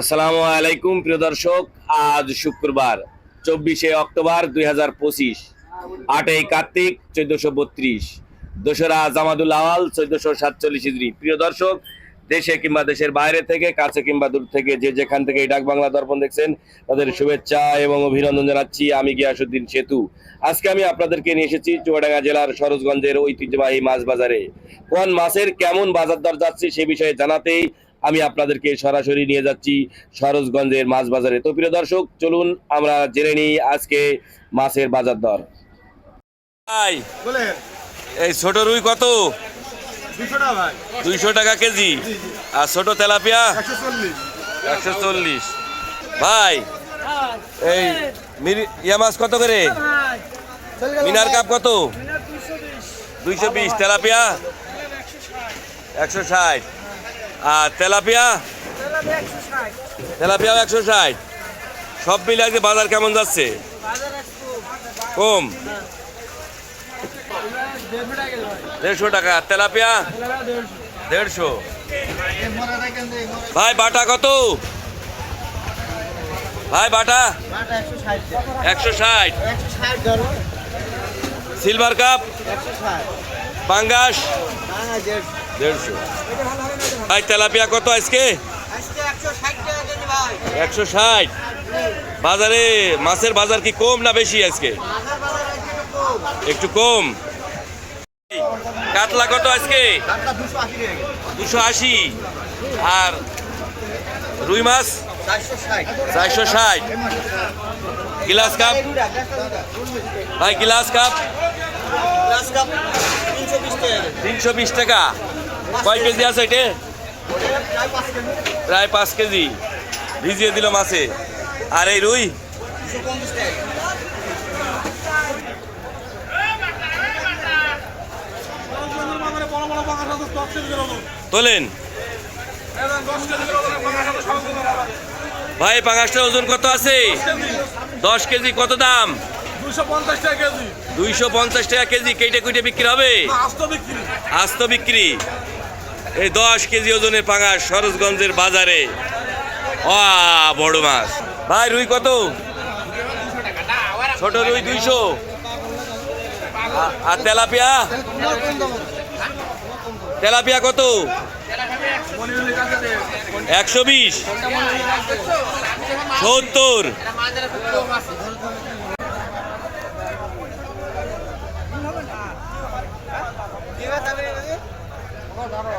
আসসালামু আলাইকুম, প্রিয় দর্শক। আজ শুক্রবার, চব্বিশে অক্টোবর দুই হাজার পঁচিশ, আটই কার্তিক চোদ্দশো বত্রিশ, দোসরা জামাদুল আওয়াল চোদ্দশো সাতচল্লিশ ইদ্রি প্রিয় দর্শক, দেশে কিংবা দেশের বাইরে থেকে, কাছে কিংবা দূর থেকে যে যেখান থেকে এই ডাক বাংলা দর্পণ দেখছেন, তাদের শুভেচ্ছা এবং অভিনন্দন জানাচ্ছি আমি গিয়াসুদ্দিন সেতু। আজকে আমি আপনাদেরকে নিয়ে এসেছি চুয়াডাঙ্গা জেলার সরোজগঞ্জের ঐতিহ্যবাহী মাছ বাজারে। কোন মাছের কেমন বাজার দর যাচ্ছে সে বিষয়ে জানাতেই আমি আপনাদেরকে সরাসরি নিয়ে যাচ্ছি সরোজগঞ্জের মাছ বাজারে। তো প্রিয় দর্শক চলুন আমরা জেনে নিই আজকে মাছের বাজার দর। ভাই এই ছোট রুই কত? দুইশো টাকা কেজি? আর ছোট তেলাপিয়া? একশো চল্লিশ। একশো চল্লিশ। ভাই এই মিরি- ইয়া মাছ কত করে? মিনার কাপ কত? দুইশো বিশ। তেলাপিয়া? একশো ষাট। আর তেলাপিয়া? তেলাপিয়াও একশো ষাট। সব মিলে আজকে বাজার কেমন যাচ্ছে? কম। দেড়শো টাকা। তেলাপিয়া? দেড়শো। ভাই বাটা কত? ভাই বাটা? একশো ষাট। Silver carp? পাঙ্গাস দেড়শো। ভাই, তেলাপিয়া কত আজকে? একশো ষাট। বাজারে মাছের বাজার কি কম না বেশি আজকে? একটু কম। কাতলা কত আজকে? দুশো আশি। আর রুই মাছ? চারশো ষাট। গিলাস কাপ? ভাই, গিলাস কাপ? তিনশো বিশ টাকা। কয় কেজি আছে এটা? প্রায় পাঁচ কেজি। ভিজিয়ে দিল মাছে। আর এই রুই? তোলেন। ভাই পাঙাশটার ওজন কত আছে? দশ কেজি কত দাম? দুইশো পঞ্চাশ টাকা কেজি। কেটে কুইটে বিক্রি হবে? আস্ত বিক্রি। আস্ত বিক্রি। এই দশ কেজি ওজনের পাঙাশ সরোজগঞ্জের বাজারে। আ, বড় মাছ। ভাই, রুই কত? ছোট রুই দুইশো। আর তেলাপিয়া? তেলাপিয়া কত? একশো বিশ। সত্তর। ধরো